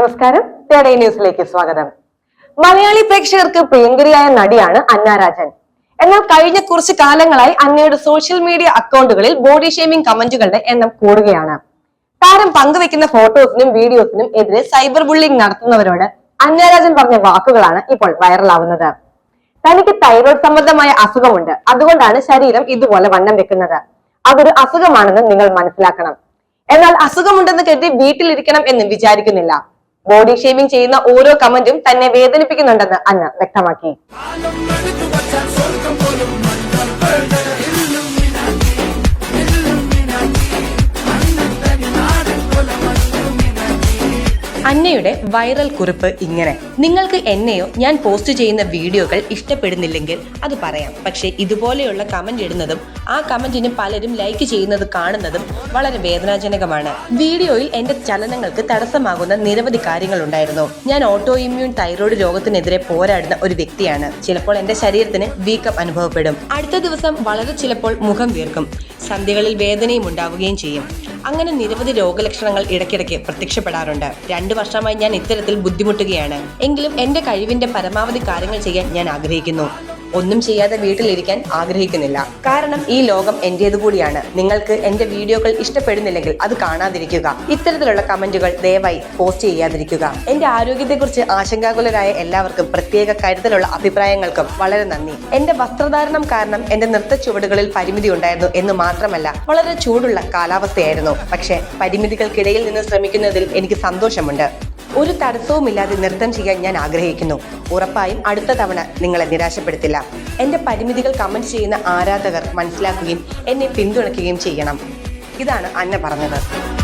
നമസ്കാരം. തേടൈ ന്യൂസിലേക്ക് സ്വാഗതം. മലയാളി പ്രേക്ഷകർക്ക് പ്രിയങ്കരിയായ നടിയാണ് അന്ന രാജൻ എന്നാൽ കഴിഞ്ഞ കുറച്ച് കാലങ്ങളായി അന്നയുടെ സോഷ്യൽ മീഡിയ അക്കൗണ്ടുകളിൽ ബോഡി ഷേമിംഗ് കമന്റുകളുടെ എണ്ണം കൂടുകയാണ്. താരം പങ്കുവെക്കുന്ന ഫോട്ടോസിനും വീഡിയോസിനും എതിരെ സൈബർ ബുള്ളിംഗ് നടത്തുന്നവരോട് അന്നരാജൻ പറഞ്ഞ വാക്കുകളാണ് ഇപ്പോൾ വൈറലാവുന്നത്. തനിക്ക് തൈറോയ്ഡ് സംബന്ധമായ അസുഖമുണ്ട്. അതുകൊണ്ടാണ് ശരീരം ഇതുപോലെ വണ്ണം വെക്കുന്നത്. അതൊരു അസുഖമാണെന്ന് നിങ്ങൾ മനസ്സിലാക്കണം. എന്നാൽ അസുഖമുണ്ടെന്ന് കരുതി വീട്ടിലിരിക്കണം എന്ന് വിചാരിക്കുന്നില്ല. ബോഡി ഷേമിംഗ് ചെയ്യുന്ന ഓരോ കമന്റും തന്നെ വേദനിപ്പിക്കുന്നുണ്ടെന്ന് അന്ന വ്യക്തമാക്കി. അന്നയുടെ വൈറൽ കുറിപ്പ് ഇങ്ങനെ. നിങ്ങൾക്ക് എന്നെയോ ഞാൻ പോസ്റ്റ് ചെയ്യുന്ന വീഡിയോകൾ ഇഷ്ടപ്പെടുന്നില്ലെങ്കിൽ അത് പറയാം. പക്ഷേ ഇതുപോലെയുള്ള കമന്റ് ഇടുന്നതും ആ കമന്റിന് പലരും ലൈക്ക് ചെയ്യുന്നത് കാണുന്നതും വളരെ വേദനാജനകമാണ്. വീഡിയോയിൽ എന്റെ ചലനങ്ങൾക്ക് തടസ്സമാകുന്ന നിരവധി കാര്യങ്ങളുണ്ടായിരുന്നു. ഞാൻ ഓട്ടോ ഇമ്മ്യൂൺ തൈറോയ്ഡ് രോഗത്തിനെതിരെ പോരാടുന്ന ഒരു വ്യക്തിയാണ്. ചിലപ്പോൾ എന്റെ ശരീരത്തിന് വീക്കം അനുഭവപ്പെടും. അടുത്ത ദിവസം വളരെ ചിലപ്പോൾ മുഖം വീർക്കും. സന്ധികളിൽ വേദനയും ഉണ്ടാവുകയും ചെയ്യും. അങ്ങനെ നിരവധി രോഗലക്ഷണങ്ങൾ ഇടയ്ക്കിടയ്ക്ക് പ്രത്യക്ഷപ്പെടാറുണ്ട്. രണ്ടു വർഷമായി ഞാൻ ഇത്തരത്തിൽ ബുദ്ധിമുട്ടുകയാണ്. എങ്കിലും എന്റെ കഴിവിന്റെ പരമാവധി കാര്യങ്ങൾ ചെയ്യാൻ ഞാൻ ആഗ്രഹിക്കുന്നു. ഒന്നും ചെയ്യാതെ വീട്ടിലിരിക്കാൻ ആഗ്രഹിക്കുന്നില്ല. കാരണം ഈ ലോകം എന്റേത് കൂടിയാണ്. നിങ്ങൾക്ക് എന്റെ വീഡിയോകൾ ഇഷ്ടപ്പെടുന്നില്ലെങ്കിൽ അത് കാണാതിരിക്കുക. ഇത്തരത്തിലുള്ള കമന്റുകൾ ദയവായി പോസ്റ്റ് ചെയ്യാതിരിക്കുക. എന്റെ ആരോഗ്യത്തെക്കുറിച്ച് ആശങ്കാകുലരായ എല്ലാവർക്കും പ്രത്യേക കരുതലുള്ള അഭിപ്രായങ്ങൾക്കും വളരെ നന്ദി. എന്റെ വസ്ത്രധാരണം കാരണം എന്റെ നൃത്ത ചുവടുകളിൽ പരിമിതി ഉണ്ടായിരുന്നു എന്ന് മാത്രമല്ല വളരെ ചൂടുള്ള കാലാവസ്ഥയായിരുന്നു. പക്ഷേ പരിമിതികൾക്കിടയിൽ നിന്ന് ശ്രമിക്കുന്നതിൽ എനിക്ക് സന്തോഷമുണ്ട്. ഒരു തടസ്സവുമില്ലാതെ നൃത്തം ചെയ്യാൻ ഞാൻ ആഗ്രഹിക്കുന്നു. ഉറപ്പായും അടുത്ത തവണ നിങ്ങളെ നിരാശപ്പെടുത്തില്ല. എന്റെ പരിമിതികൾ കമന്റ് ചെയ്യുന്ന ആരാധകർ മനസ്സിലാക്കുകയും എന്നെ പിന്തുണയ്ക്കുകയും ചെയ്യണം. ഇതാണ് അന്ന പറഞ്ഞത്.